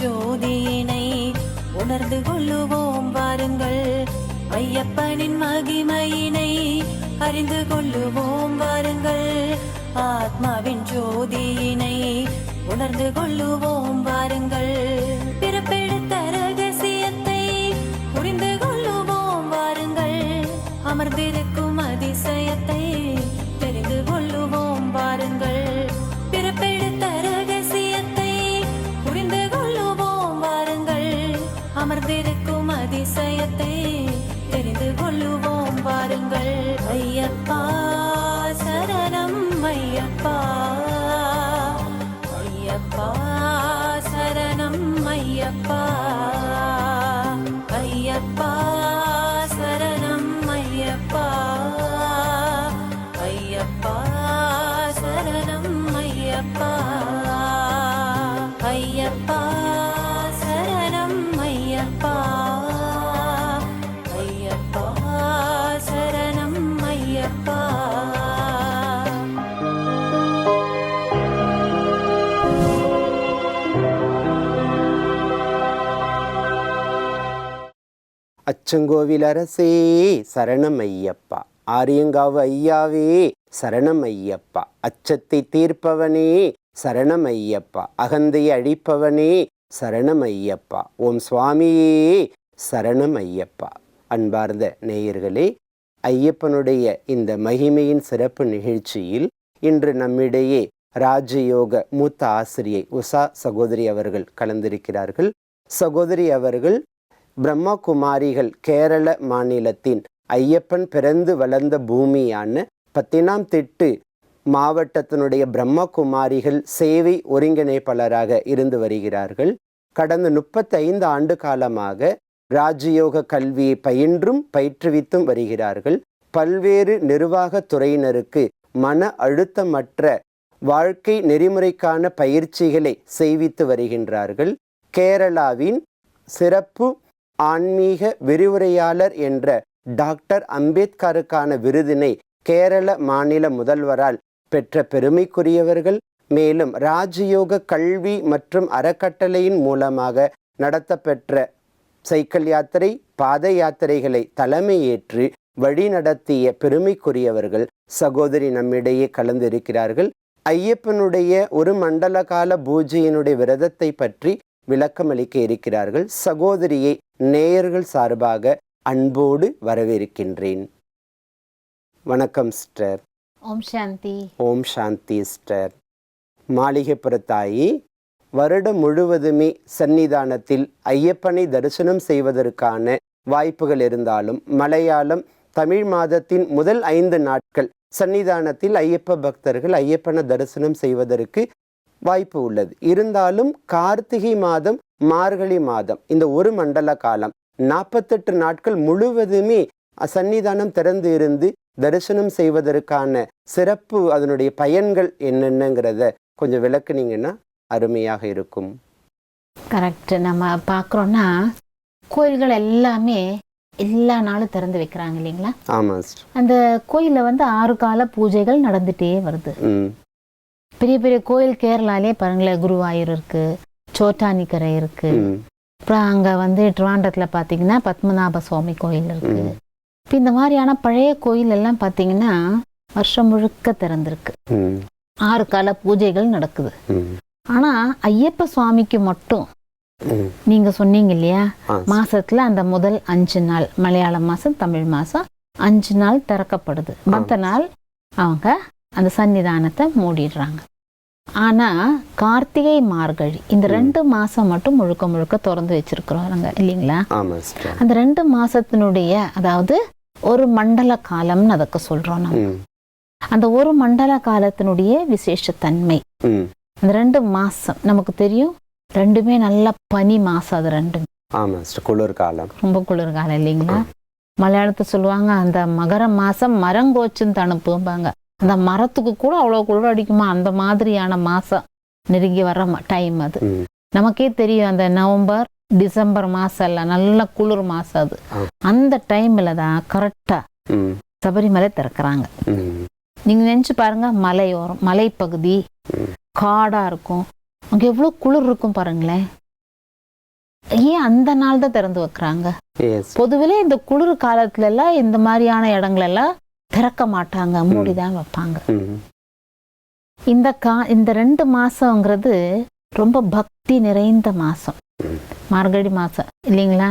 ஜோதியினை உணர்ந்து கொள்ளுவோம் வாருங்கள். ஐயப்பனின் மகிமையினை அறிந்து கொள்ளுவோம் வாருங்கள். ஆத்மாவின் ஜோதியினை உணர்ந்து கொள்ளுவோம் வாருங்கள். பிறப்பெடுத்த ரகசியத்தை புரிந்து கொள்ளுவோம் வாருங்கள். அமர்ந்திருக்கும் அதிசயத்தை ஐயப்பா சரணம் ஐயப்பா. ஐயப்பா சரணம் ஐயப்பா. ஐயப்பா சரணம் ஐயப்பா. அச்சங்கோவில் அரசே சரணம் ஐயப்பா. ஆரியங்காவு ஐயாவே சரணம் ஐயப்பா. அச்சத்தை தீர்ப்பவனே சரணம் ஐயப்பா. அகந்தையை அழிப்பவனே சரணம் ஐயப்பா. ஓம் சுவாமியே சரணம் ஐயப்பா. அன்பார்ந்த நேயர்களே ஐயப்பனுடைய இந்த மகிமையின் சிறப்பு நிகழ்ச்சியில் இன்று நம்மிடையே ராஜயோக மூத்த ஆசிரியை உஷா சகோதரி அவர்கள் கலந்திருக்கிறார்கள். சகோதரி அவர்கள் பிரம்மகுமாரிகள் கேரள மாநிலத்தின் ஐயப்பன் பிறந்து வளர்ந்த பூமியான பத்தினாம் திட்டு மாவட்டத்தினுடைய பிரம்மகுமாரிகள் சேவை ஒருங்கிணைப்பாளராக இருந்து வருகிறார்கள். கடந்த முப்பத்தைந்து ஆண்டு காலமாக ராஜயோக கல்வியை பயின்றும் பயிற்றுவித்தும் வருகிறார்கள். பல்வேறு நிர்வாக துறையினருக்கு மன அழுத்தமற்ற வாழ்க்கை நெறிமுறைக்கான பயிற்சிகளை செய்வித்து வருகின்றார்கள். கேரளாவின் சிறப்பு ஆன்மீக விரிவுரையாளர் என்ற டாக்டர் அம்பேத்கருக்கான விருதினை கேரள மாநில முதல்வரால் பெற்ற பெருமைக்குரியவர்கள் மேலும் ராஜயோக கல்வி மற்றும் அறக்கட்டளையின் மூலமாக நடத்தப்பெற்ற சைக்கிள் யாத்திரை பாத யாத்திரைகளை தலைமையேற்று வழிநடத்திய பெருமைக்குரியவர்கள் சகோதரி நம்மிடையே கலந்திருக்கிறார்கள். ஐயப்பனுடைய ஒரு மண்டல கால பூஜையினுடைய விரதத்தை பற்றி விளக்கமளிக்க இருக்கிறார்கள். சகோதரியை நேயர்கள் சார்பாக அன்போடு வரவேற்கின்றேன். வணக்கம் சிஸ்டர். ஓம் சாந்தி. ஓம் சாந்தி சிஸ்டர். மாளிகைப்புறத்தாயி வருடம் முழுவதுமே சன்னிதானத்தில் ஐயப்பனை தரிசனம் செய்வதற்கான வாய்ப்புகள் இருந்தாலும் மலையாளம் தமிழ் மாதத்தின் முதல் ஐந்து நாட்கள் சன்னிதானத்தில் ஐயப்ப பக்தர்கள் ஐயப்பனை தரிசனம் செய்வதற்கு வாய்ப்பு உள்ளது. இருந்தாலும் கார்த்திகை மாதம் மார்கழி மாதம் இந்த ஒரு மண்டல காலம் நாற்பத்தெட்டு நாட்கள் முழுவதுமே சன்னிதானம் திறந்து இருந்து தரிசனம் செய்வதற்கான சிறப்பு அதனுடைய பயன்கள் என்னென்னங்கிறத கொஞ்சம் விளக்குனீங்கன்னா அருமையாக இருக்கும். கரெக்ட் நம்ம பார்க்குறோன்னா கோயில்கள் எல்லாமே எல்லா நாளும் திறந்து வைக்கிறாங்க இல்லைங்களா? ஆமாம் சிஸ்டர் அந்த கோயிலில் வந்து ஆறு கால பூஜைகள் நடந்துட்டே வருது. பெரிய பெரிய கோயில் கேரளாலே பாருங்களேன் குருவாயூர் இருக்கு சோட்டானிக்கரை இருக்கு. அப்புறம் அங்கே வந்து ட்ரிவாண்டத்தில் பார்த்தீங்கன்னா பத்மநாப சுவாமி கோயில் இருக்கு. இப்போ இந்த மாதிரியான பழைய கோயில் எல்லாம் பார்த்தீங்கன்னா வருஷம் முழுக்க திறந்திருக்கு. ஆறு கால பூஜைகள் நடக்குது. ம். ஆனால் ஐயப்ப சுவாமிக்கு மட்டும் நீங்க சொன்னீங்க இல்லையா? மாசத்துல அந்த முதல் அஞ்சு நாள் மலையாள மாசம் தமிழ் மாசம் அஞ்சு நாள் திறக்கப்படுது. மற்ற நாள் அவங்க அந்த சன்னிதானத்தை மூடிடுறாங்க. ஆனா கார்த்திகை மார்கழி இந்த ரெண்டு மாசம் மட்டும் முழுக்க முழுக்க திறந்து வச்சிருக்கிறோம் இல்லைங்களா? அந்த ரெண்டு மாசத்தினுடைய அதாவது ஒரு மண்டல காலம்னு அதுக்கு சொல்றோம் நம்ம. அந்த ஒரு மண்டல காலத்தினுடைய விசேஷத்தன்மை. அந்த ரெண்டு மாசம் நமக்கு தெரியும் ரெண்டுமே நல்ல பனி மாசம் அது ரெண்டும் குளிர்காலம் ரொம்ப குளிர்காலம் இல்லைங்களா? மலையாளத்தை சொல்லுவாங்க அந்த மகர மாசம் மரங்கோச்சும் தணுப்பும்பாங்க அந்த மரத்துக்கு கூட அவ்வளோ குளிர் அடிக்குமா அந்த மாதிரியான மாசம் நெருங்கி வர டைம் அது. நமக்கே தெரியும் அந்த நவம்பர் டிசம்பர் மாசம் எல்லாம் நல்ல குளிர் மாசம் அது. அந்த டைம்ல தான் கரெக்டா ம். சபரிமலை திறக்கிறாங்க. ம். நீங்க நினைச்சு பாருங்க மலையோரம் மலைப்பகுதி ம். காடா இருக்கும். அங்க எவ்வளவு குளிர் இருக்கும் பாருங்களேன். ஏன் அந்த நாள் தான் திறந்து வைக்கிறாங்க? பொதுவிலே இந்த குளிர் காலத்துல எல்லாம் இந்த மாதிரியான இடங்கள் எல்லாம் திறக்க மாட்டாங்க மூடிதான் வைப்பாங்க. இந்த கா இந்த ரெண்டு மாசங்கிறது ரொம்ப பக்தி நிறைந்த மாசம். மார்கழி மாசம் இல்லைங்களா?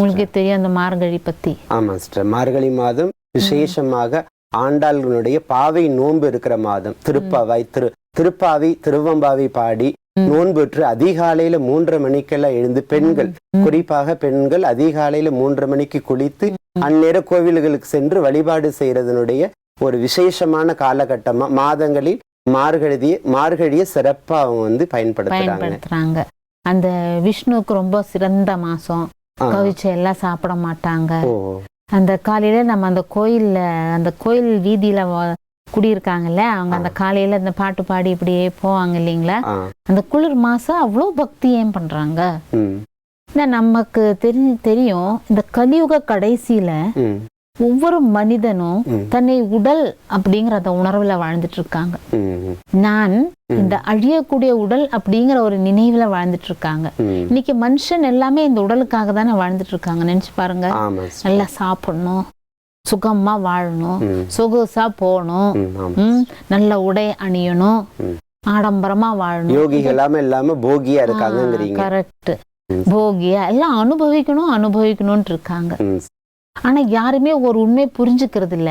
உங்களுக்கு தெரியும் அந்த மார்கழி பத்தி. ஆமா சிஸ்டர். மார்கழி மாதம் விசேஷமாக ஆண்டாள்களுடைய பாவை நோன்பு இருக்கிற மாதம். திருப்பாவை திரு திருப்பாவி திருவம்பாவை பாடி. நோன்புற்று அதிகாலையில மூன்றரை மணிக்கெல்லாம் எழுந்து பெண்கள். குறிப்பாக பெண்கள் அதிகாலையில மூன்றரை மணிக்கு குளித்து அந்நேர கோவில்களுக்கு சென்று வழிபாடு செய்யறதனுடைய ஒரு விசேஷமான காலகட்டமா மாதங்களில் மார்கழிய மார்கழிய சிறப்பா அவங்க வந்து பயன்படுத்துறாங்க. அந்த விஷ்ணுவுக்கு ரொம்ப சிறந்த மாசம். கவிச்சை எல்லாம் சாப்பிட மாட்டாங்க. அந்த காலையில நம்ம அந்த கோயில்ல அந்த கோயில் வீதியில குடியிருக்காங்கல்ல அவங்க அந்த காலையில அந்த பாட்டு பாடி இப்படியே போவாங்க இல்லைங்களா? அந்த குளிர் மாசம் அவ்வளோ பக்தி ஏன் பண்றாங்க? நமக்கு தெரி தெரியும் இந்த கலியுக கடைசியில ஒவ்வொரு மனிதனும் தன்னை உடல் அப்படிங்கிற அந்த உணர்வுல வாழ்ந்துட்டு இருக்காங்க நான் இந்த அழியக்கூடிய உடல் அப்படிங்கிற ஒரு நினைவுல வாழ்ந்துட்டு இருக்காங்க இன்னைக்கு மனுஷன் எல்லாமே இந்த உடலுக்காக தானே வாழ்ந்துட்டு இருக்காங்க நினைச்சு பாருங்க. நல்லா சாப்பிடணும். சுகமா வாழணும். ம். சொகுசா போகணும். நல்ல உடை அணியணும். ஆடம்பரமா வாழணும். யோகிகள் எல்லாமே இல்லாம போகியா இருக்காங்கங்கிறீங்க. கரெக்ட். போகியா எல்லாம் அனுபவிக்கணும் அனுபவிக்கணும்னு இருக்காங்க ஆனா யாருமே ஒரு உண்மை புரிஞ்சுக்கிறது இல்ல.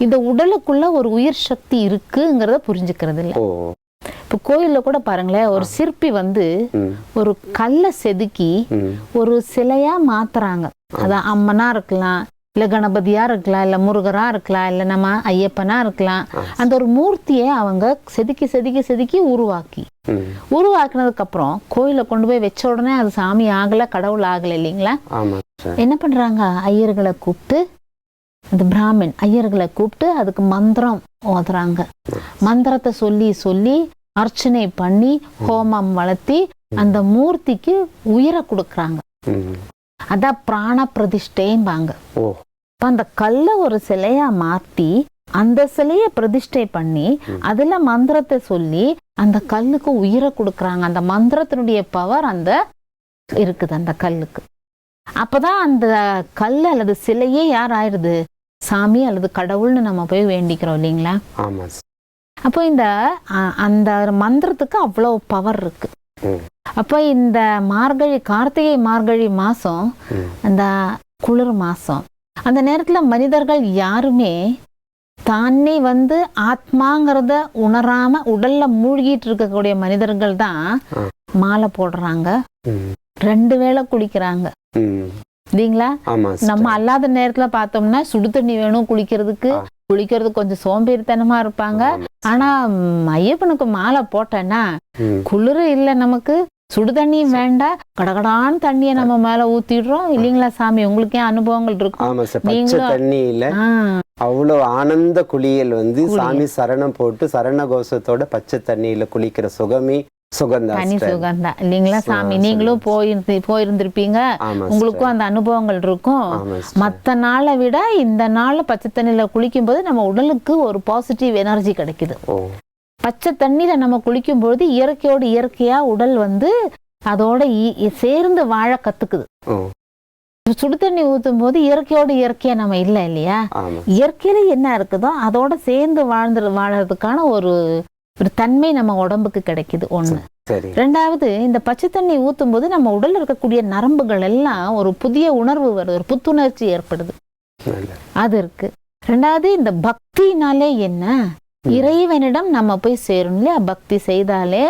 இந்த உடலுக்குள்ள ஒரு உயிர் சக்தி இருக்குங்கிறத புரிஞ்சுக்கிறது இல்ல இப்ப கோயில்ல கூட பாருங்களேன் ஒரு சிற்பி வந்து ஒரு கல்லை செதுக்கி ஒரு சிலையா மாத்துறாங்க. அதான் அம்மனா இருக்கலாம் இல்ல கணபதியா இருக்கலாம் இல்ல முருகரா இருக்கலாம் இல்ல நம்ம ஐயப்பனா இருக்கலாம். அந்த ஒரு மூர்த்தியை அவங்க செதுக்கி செதுக்கி செதுக்கி உருவாக்கி. ம். உருவாக்குனதுக்கு அப்புறம் கோயில கொண்டு போய் வச்ச உடனே அது சாமி ஆகல கடவுள் ஆகல இல்லைங்களா. என்ன பண்றாங்க? ஐயர்களை கூப்பிட்டு அந்த பிராமின் ஐயர்களை கூப்பிட்டு அதுக்கு மந்திரம் ஓதுறாங்க. மந்திரத்தை சொல்லி சொல்லி அர்ச்சனை பண்ணி ஹோமம் வளர்த்தி அந்த மூர்த்திக்கு உயிரை கொடுக்கறாங்க. அதான் பிராண பிரதிஷ்டைம்பாங்க. அப்ப அந்த கல்லை ஒரு சிலையா மாத்தி அந்த சிலையை பிரதிஷ்டை பண்ணி அதுல மந்திரத்தை சொல்லி அந்த கல்லுக்கு உயிரை கொடுக்கறாங்க. அந்த மந்திரத்தினுடைய பவர் அந்த இருக்குது அந்த கல்லுக்கு. அப்பதான் அந்த கல் அல்லது சிலையே யார் ஆயிடுது? சாமி அல்லது கடவுள்னு நம்ம போய் வேண்டிக்கிறோம் இல்லைங்களா. அப்போ இந்த அந்த மந்திரத்துக்கு அவ்வளோ பவர் இருக்கு. அப்போ இந்த மார்கழி கார்த்திகை மார்கழி மாசம் ம். அந்த குளிர் மாசம் அந்த நேரத்துல மனிதர்கள் யாருமே தானே வந்து ஆத்மாங்கிறத உணராம உடல்ல மூழ்கிட்டு இருக்கக்கூடிய மனிதர்கள் தான். மாலை போடுறாங்க ரெண்டு வேளை குளிக்கிறாங்க. இல்லைங்களா. நம்ம அல்லாத நேரத்துல பார்த்தோம்னா சுடு தண்ணி வேணும் குளிக்கிறதுக்கு ஆ. குளிக்கிறதுக்கு கொஞ்சம் சோம்பேறித்தனமா இருப்பாங்க. ஆனா ஐயப்பனுக்கு மாலை போட்டேன்னா குளிர் இல்ல நமக்கு சுடு தண்ணியும் வேண்டாம் கடகடான்னு தண்ணியை நம்ம மேல ஊத்திடுறோம். இல்லைங்களா சாமி? உங்களுக்கு ஏன் அனுபவங்கள் இருக்கும். ஆமா சார். பச்சை தண்ணியில அவ்வளவு ஆனந்த குளியல் வந்து. சாமி சரணம் போட்டு சரண கோஷத்தோட பச்சை தண்ணியில குளிக்கிற சுகமே சுகந்தா தனி. சுகம்தான் இல்லைங்களா சாமி. நீங்களும் போயிருந்து போயிருந்திருப்பீங்க. உங்களுக்கும் அந்த அனுபவங்கள் இருக்கும். மத்த நாளை விட இந்த நாள்ல பச்சை தண்ணியில குளிக்கும்போது நம்ம உடலுக்கு ஒரு பாசிட்டிவ் எனர்ஜி கிடைக்குது. பச்சை தண்ணியில நம்ம குளிக்கும் பொழுது இயற்கையோடு இயற்கையா உடல் வந்து அதோட சேர்ந்து வாழ கத்துக்குது. ஓ. சுடு தண்ணி ஊத்தும் போது இயற்கையோடு இயற்கையா நம்ம இல்லை இல்லையா? இயற்கையில என்ன இருக்குதோ அதோட சேர்ந்து வாழ்ந்து வாழறதுக்கான ஒரு ஒரு தன்மை நம்ம உடம்புக்கு கிடைக்குது ஒண்ணு. சரி. ரெண்டாவது இந்த பச்சை தண்ணி ஊத்தும் போது நம்ம உடல்ல இருக்கக்கூடிய நரம்புகள் எல்லாம் ஒரு புதிய உணர்வு வருது ஒரு புத்துணர்ச்சி ஏற்படுது. அது இருக்கு. ரெண்டாவது இந்த பக்தினாலே என்ன? இறைவனிடம் நம்ம போய் சேரணும் இல்லையா? பக்தி செய்தாலே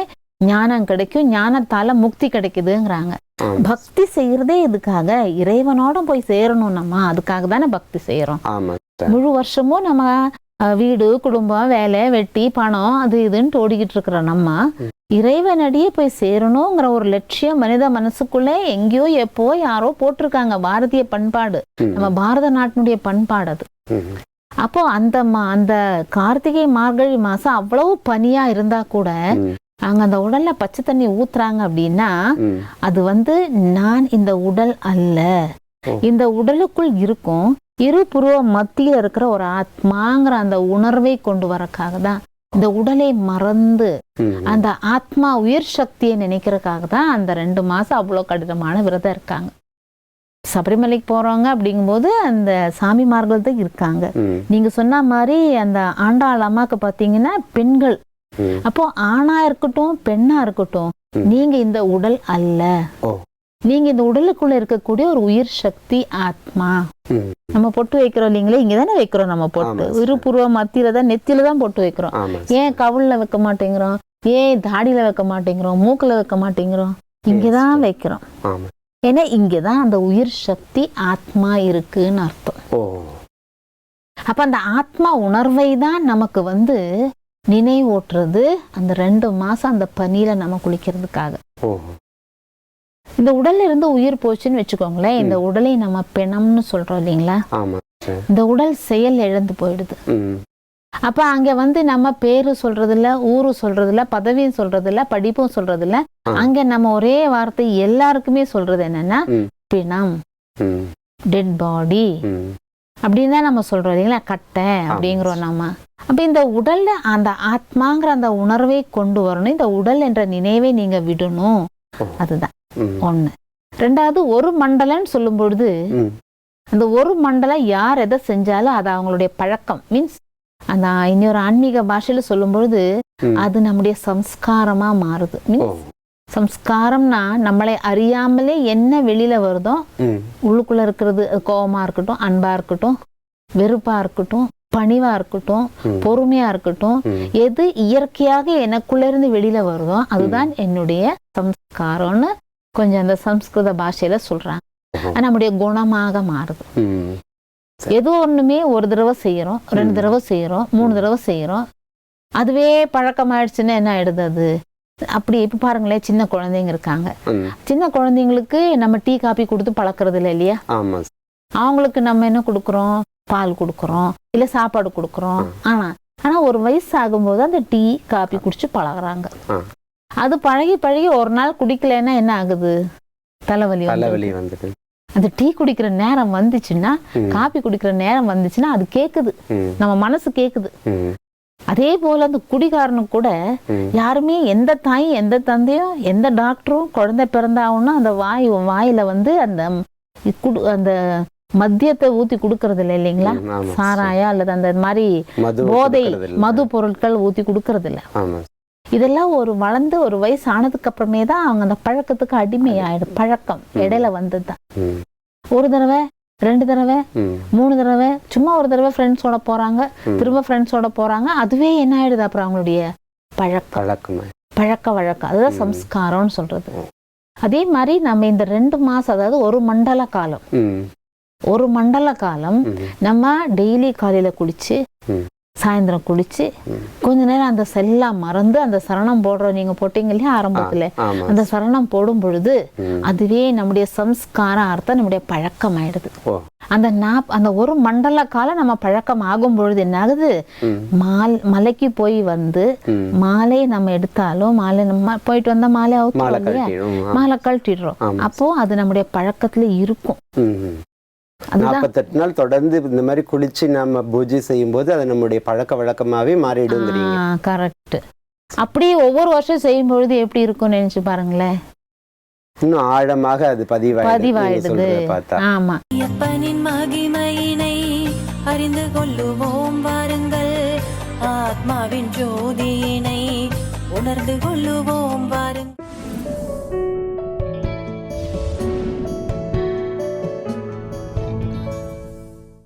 ஞானம் கிடைக்கும் ஞானத்தால முக்தி கிடைக்குதுங்கிறாங்க. பக்தி செய்யறதே இதுக்காக இறைவனோட போய் சேரணும் நம்ம அதுக்காக தானே பக்தி செய்யறோம். முழு வருஷமும் நம்ம வீடு குடும்பம் வேலை வெட்டி பணம் அது இதுன்னு ஓடிக்கிட்டு இருக்கிற நம்ம. இறைவனடியே போய் சேரணுங்கிற ஒரு லட்சியம் மனித மனசுக்குள்ளே எங்கேயோ எப்போ யாரோ போட்டிருக்காங்க. பாரதிய பண்பாடு. நம்ம பாரத நாட்டினுடைய பண்பாடு அது. அப்போ அந்த மா- அந்த கார்த்திகை மார்கழி மாசம் அவ்வளவு பனியா இருந்தா கூட அங்க அந்த உடல்ல பச்சை தண்ணி ஊத்துறாங்க அப்படின்னா. அது வந்து நான் இந்த உடல் அல்ல. இந்த உடலுக்குள் இருக்கும் இரு புருவ மத்தியில் இருக்கிற ஒரு ஆத்மாங்கிற அந்த உணர்வை கொண்டு வரக்காக தான் இந்த உடலை மறந்து. அந்த ஆத்மா உயிர் சக்தியை நினைக்கிறதுக்காக தான் அந்த ரெண்டு மாசம் அவ்வளோ கடினமான விரதம் இருக்காங்க சபரிமலைக்கு போறவங்க அப்படிங்கும்போது அந்த சாமிமார்கள் தான் இருக்காங்க. ம். நீங்க சொன்ன மாதிரி அந்த ஆண்டாள் அம்மாக்கு பாத்தீங்கன்னா பெண்கள். அப்போ ஆணா இருக்கட்டும் பெண்ணா இருக்கட்டும். நீங்க இந்த உடல் அல்ல. நீங்க இந்த உடலுக்குள்ள இருக்கக்கூடிய ஒரு உயிர் சக்தி ஆத்மா. நம்ம பொட்டு வைக்கிறோம் இல்லைங்களா? இங்க தானே வைக்கிறோம் நம்ம பொட்டு. இருபுருவ மத்தியில தான் நெத்தியில தான் பொட்டு வைக்கிறோம். ஏன் கவுல்ல வைக்க மாட்டேங்கிறோம்? ஏன் தாடியில வைக்க மாட்டேங்கிறோம்? மூக்குல வைக்க மாட்டேங்கிறோம்? இங்கதான் வைக்கிறோம். ஏன்னா இங்கதான் அந்த உயிர் சக்தி ஆத்மா இருக்குன்னு அர்த்தம். அப்ப அந்த ஆத்மா உணர்வை தான் நமக்கு வந்து நினைவூட்டுறது அந்த ரெண்டு மாசம் அந்த பனியில நம்ம குளிக்கிறதுக்காக. இந்த உடல்ல இருந்து உயிர் போச்சுன்னு வச்சுக்கோங்களேன் இந்த உடலை நம்ம பிணம்னு சொல்றோம் இல்லைங்களா? ஆமா. இந்த உடல் செயல் இழந்து போயிடுது. அப்ப அங்க வந்து நம்ம பேரு சொல்றது இல்ல ஊரு சொல்றது இல்ல பதவியும் சொல்றது இல்ல படிப்பும் சொல்றது இல்ல ஆ. அங்க நம்ம ஒரே வார்த்தை எல்லாருக்குமே சொல்றது என்னன்னா. பிணம். Dead body. அப்படின்னு தான் நம்ம சொல்றோம் இல்லைங்களா கட்டை அப்படிங்கிறோம் நம்ம அப்ப இந்த உடல்ல அந்த ஆத்மாங்கிற அந்த உணர்வை கொண்டு வரணும் இந்த உடல் என்ற நினைவை நீங்க விடணும். அதுதான். ஒண்ணு ரெண்டாவது ஒரு மண்டலம்னு சொல்லும் பொழுது. அந்த ஒரு மண்டலம் யார் எதை செஞ்சாலும் அது அவங்களுடைய பழக்கம் மீன்ஸ் அந்த இன்னொரு ஆன்மீக பாஷையில சொல்லும் பொழுது ம். அது நம்முடைய சம்ஸ்காரமா மாறுது மீன்ஸ் சம்ஸ்காரம்னா நம்மளை அறியாமலே என்ன வெளியில வருதோ. உள்ளுக்குள்ள இருக்கிறது கோவமா இருக்கட்டும் அன்பா இருக்கட்டும் வெறுப்பா இருக்கட்டும் பணிவா இருக்கட்டும். பொறுமையா இருக்கட்டும். எது இயற்கையாக எனக்குள்ள இருந்து வெளியில வருதோ அதுதான் என்னுடைய சம்ஸ்காரம்னு கொஞ்சம் அந்த சம்ஸ்கிருத பாஷையில சொல்றாங்க நம்முடைய குணமாக மாறுது ஏதோ ஒண்ணுமே ஒரு தடவை செய்யறோம் ரெண்டு. தடவை செய்யறோம் மூணு தடவை செய்யறோம். அதுவே பழக்கமாயிடுச்சுன்னா என்ன ஆயிடுது அது? அப்படி இப்ப பாருங்களேன் சின்ன குழந்தைங்க இருக்காங்க. சின்ன குழந்தைங்களுக்கு நம்ம டீ காபி கொடுத்து பழக்கிறது இல்லை இல்லையா? அவங்களுக்கு நம்ம என்ன கொடுக்குறோம்? பால் கொடுக்குறோம் இல்ல சாப்பாடு கொடுக்குறோம். ஆனா ஆனா ஒரு வயசு ஆகும்போது அந்த டீ காபி குடிச்சு பழகுறாங்க. அது பழகி பழகி ஒரு நாள் குடிக்கலைன்னா என்ன ஆகுது? தலைவலி தலைவலி வந்துட்டு அந்த டீ குடிக்கிற நேரம் வந்துச்சுன்னா. காபி குடிக்கிற நேரம் வந்துச்சுன்னா அது கேக்குது. நம்ம மனசு கேக்குது. அதே போல அந்த குடிகாரனுக்கு கூட. யாருமே எந்த தாயும் எந்த தந்தையும் எந்த டாக்டரும் குழந்தை பிறந்தாவுன்னா அந்த வாய் வாயில வந்து அந்த குடு அந்த மத்தியத்தை ஊத்தி கொடுக்கறது இல்லை இல்லைங்களா. சாராயம் அல்லது அந்த மாதிரி மது போதை. மது பொருட்கள் ஊத்தி கொடுக்கறது இல்ல இதெல்லாம் ஒரு வளர்ந்து ஒரு வயசு ஆனதுக்கு அப்புறமே தான் அவங்க அந்த பழக்கத்துக்கு அடிமையாயிடும் பழக்கம் இடையில வந்ததுதான். ஒரு தடவை ரெண்டு தடவை. மூணு தடவை சும்மா ஒரு தடவை ஃப்ரெண்ட்ஸோட போறாங்க. திரும்ப ஃப்ரெண்ட்ஸோட போறாங்க அதுவே என்ன ஆயிடுது அப்புறம் அவங்களுடைய பழக்கம் பழக்க வழக்கம் அதுதான். சம்ஸ்காரம்னு சொல்றது. அதே மாதிரி நம்ம இந்த ரெண்டு மாசம் அதாவது ஒரு மண்டல காலம். ஒரு மண்டல காலம். நம்ம டெய்லி காலையில குளிச்சு. சாயந்தரம் குளிச்சு. கொஞ்ச நேரம் அந்த செல்லாம் மறந்து அந்த சரணம் போடுறோம் நீங்க போட்டீங்க இல்லையா ஆரம்பத்துல அந்த சரணம் போடும் பொழுது. அதுவே நம்முடைய சம்ஸ்கார அர்த்தம் நம்முடைய பழக்கம் ஆயிடுது அந்த நாப் அந்த ஒரு மண்டல காலம் நம்ம பழக்கம் ஆகும் பொழுது என்ன ஆகுது. மால் மலைக்கு போய் வந்து ம். மாலை நம்ம எடுத்தாலும் மாலை நம்ம போயிட்டு வந்தா மாலை அவுத்துறோம் இல்லையா. மாலை கழட்டிடுறோம். அப்போ அது நம்முடைய பழக்கத்துல இருக்கும் நாற்பத்தெட்டு நாள் தொடர்ந்து இந்த மாதிரி குளிச்சு நம்ம பூஜை செய்யும் போது அது நம்முடைய பழக்க வழக்கமாவே மாறிடுங்கிறீங்க. கரெக்ட் அப்படியே ஒவ்வொரு வருஷம் செய்யும் பொழுது எப்படி இருக்கும்னு நினைச்சு பாருங்களேன். இன்னும் ஆழமாக அது பதிவாயிடுது. பார்த்தா. ஆமா. ஐயப்பனின் மகிமையினை அறிந்து கொள்ளுவோம் வாருங்கள். ஆத்மாவின் ஜோதியினை உணர்ந்து கொள்ளுவோம் வாருங்கள்.